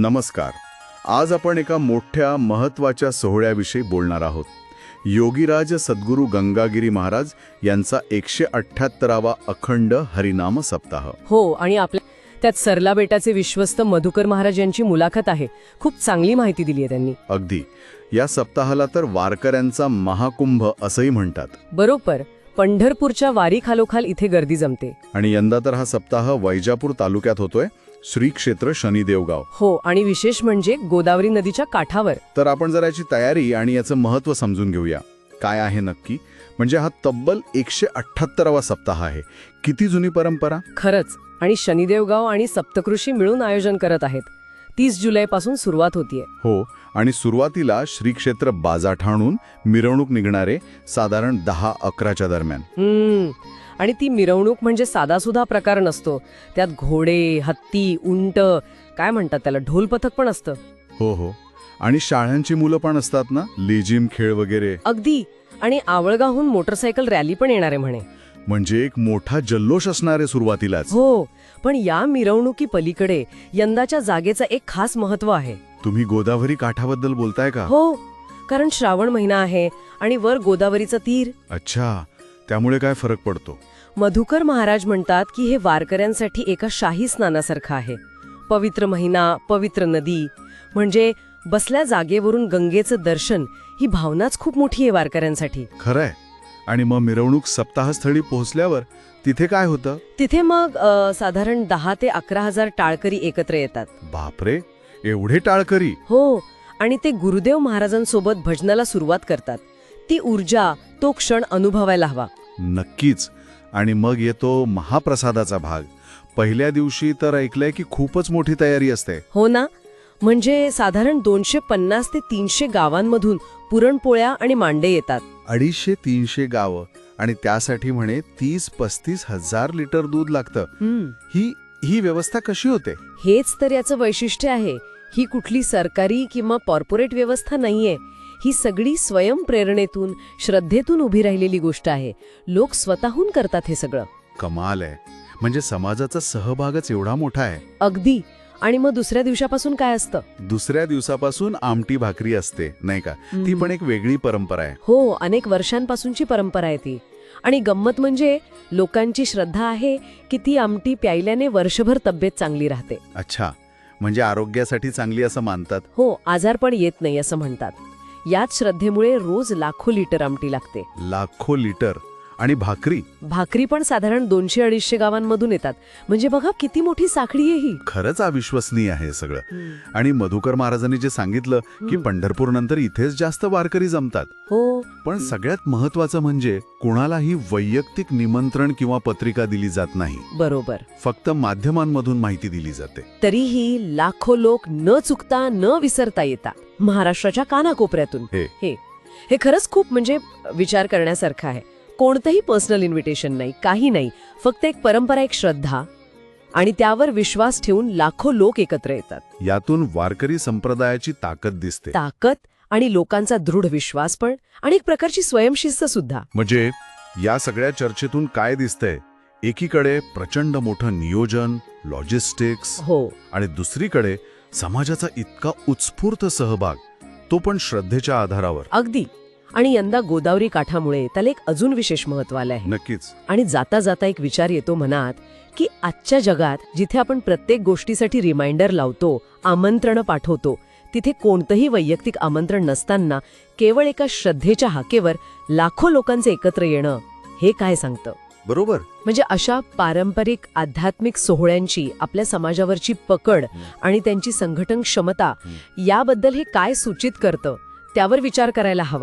नमस्कार. आज आपण एका मोठ्या महत्त्वाच्या सोहळ्याविषयी बोलणार आहोत. योगीराज सद्गुरू गंगागिरी महाराज यांचा एकशे अठ्ठ्याहत्तरावा अखंड हरिनाम सप्ताह. हो आणि आपल्या त्यात सरला बेटाचे विश्वस्त मधुकर महाराज यांची मुलाखत आहे. खूप चांगली माहिती दिली आहे त्यांनी. अगदी. या सप्ताहाला तर वारकऱ्यांचा महाकुंभ असंही म्हणतात. बरोबर. पंढरपूरच्या वारी खालोखाल इथे गर्दी जमते. आणि यंदा तर हा सप्ताह वैजापूर तालुक्यात होतोय. श्री क्षेत्र शनिदेवगाव. हो आणि विशेष म्हणजे गोदावरी नदीच्या काठावर. तर आपण जरा याची तयारी आणि याचं महत्त्व समजून घेऊया. काय आहे नक्की? म्हणजे हा तब्बल एकशे अठ्ठ्याहत्तरावा सप्ताह आहे. किती जुनी परंपरा? खरंच आणि शनिदेवगाव आणि सप्तकृषी मिळून आयोजन करत आहेत. तीस जुलैपासून सुरुवात होतीये. हो आणि सुरुवातीला श्री क्षेत्र बाजाठाणून मिरवणूक निघणारे साधारण दहा अकराच्या दरम्यान. हम्म. आणि ती मिरवणूक म्हणजे साधासुधा प्रकार नसतो. त्यात घोडे हत्ती उंट काय म्हणतात त्याला ढोल पथक पण असतं. हो हो. आणि शाळांची मुलं पण असतात ना? लेजिम खेळ वगैरे. अगदी. आणि आवळगावहून मोटरसायकल रॅली पण येणार आहे म्हणे. म्हणजे एक मोठा जल्लोष असणारे सुरुवातीलाच. हो. पण या मिरवणुकी पलीकडे यंदाच्या जागेचं एक खास महत्त्व आहे. तुम्ही गोदावरी काठाबद्दल बोलताय का? हो. कारण श्रावण महिना आहे आणि वर गोदावरीचं तीर. अच्छा. त्यामुळे काय फरक पडतो? मधुकर महाराज म्हणतात की हे वारकऱ्यांसाठी एका शाही स्नानासारखं आहे. पवित्र महिना पवित्र नदी म्हणजे बसल्या जागेवरून गंगेचं दर्शन ही भावनाच खूप मोठी आहे वारकऱ्यांसाठी. खरंय. आणि मग मिरवणूक सप्ताहस्थळी पोहोचल्यावर तिथे काय होतं? तिथे मग अ, साधारण दहा ते अकरा हजार टाळकरी एकत्र येतात. बापरे! एवढे टाळकरी! हो आणि ते गुरुदेव महाराजांसोबत भजनाला सुरुवात करतात. ती ऊर्जा तो क्षण अनुभवायला हवा. नक्कीच. आणि मग येतो महाप्रसादाचा भाग. पहिल्या दिवशी तर ऐकलंय की खूपच मोठी तयारी असते. हो ना? म्हणजे साधारण दोनशे पन्नास ते तीनशे गावांमधून पुरणपोळ्या आणि मांडे येतात. अडीचशे तीनशे गावं. आणि त्यासाठी म्हणे तीस पस्तीस हजार लिटर दूध लागतं. ही ही व्यवस्था कशी होते? हेच तर याचं वैशिष्ट्य आहे. ही कुठली सरकारी किंवा कॉर्पोरेट व्यवस्था नाहीये. ही सगळी स्वयंप्रेरणेतून श्रद्धेतून उभी राहिलेली गोष्ट आहे. लोक स्वतःहून करतात हे सगळं. कमाल आहे. म्हणजे समाजाचा सहभागच एवढा मोठा आहे. अगदी. आणि मग दुसऱ्या दिवसापासून काय असतं? दुसऱ्या दिवसापासून आमटी भाकरी असते नाही का? ती पण एक वेगळी परंपरा आहे. हो अनेक वर्षांपासूनची परंपरा आहे ती. आणि गंमत म्हणजे लोकांची श्रद्धा आहे की ती आमटी प्यायल्याने वर्षभर तब्येत चांगली राहते. अच्छा. म्हणजे आरोग्यासाठी चांगली असं मानतात? हो आजारपण येत नाही असं म्हणतात. याच श्रद्धेमुळे रोज लाखो लिटर आमटी लागते. लाखो लिटर. आणि भाकरी? भाकरी पण साधारण दोनशे अडीचशे गावांमधून येतात. म्हणजे बघा किती मोठी साखळी आहे ही. खरंच अविश्वसनीय आहे सगळं. आणि मधुकर महाराजांनी जे सांगितलं की. पंढरपूर नंतर इथेच जास्त वारकरी जमतात. हो. पण सगळ्यात महत्वाचं म्हणजे कुणालाही वैयक्तिक निमंत्रण किंवा पत्रिका दिली जात नाही. बरोबर. फक्त माध्यमांमधून माहिती दिली जाते. तरीही लाखो लोक न चुकता न विसरता येतात. महाराष्ट्राच्या कानाकोपऱ्यातून. हे. हे. हे खरंच खूप म्हणजे विचार करण्यासारखं आहे. कोणतंही पर्सनल इन्व्हिटेशन नाही काही नाही. फक्त एक परंपरा एक श्रद्धा आणि त्यावर विश्वास ठेवून लाखो लोक एकत्र येतात. यातून वारकरी संप्रदायाची ताकद दिसते. ताकद आणि लोकांचा दृढ विश्वास पण आणि एक प्रकारची स्वयंशिस्त सुद्धा. म्हणजे या सगळ्या चर्चेतून काय दिसतंय? एकीकडे प्रचंड मोठं नियोजन लॉजिस्टिक्स हो. आणि दुसरीकडे समाजाचा इतका उत्स्फूर्त सहभाग तो पण श्रद्धेच्या आधारावर. अगदी. आणि यंदा गोदावरी काठामुळे त्याला एक अजून विशेष महत्त्व आलं आहे. नक्कीच. आणि जाता जाता एक विचार येतो मनात की आजच्या जगात जिथे आपण प्रत्येक गोष्टीसाठी रिमाइंडर लावतो आमंत्रण पाठवतो तिथे कोणतंही वैयक्तिक आमंत्रण नसताना केवळ एका श्रद्धेच्या हाकेवर लाखो लोकांचे एकत्र येणं हे काय सांगतं? बरोबर? म्हणजे अशा पारंपरिक आध्यात्मिक सोहळ्यांची आपल्या समाजावरची पकड आणि त्यांची संघटन क्षमता याबद्दल हे काय सूचित करतं त्यावर विचार करायला हवा.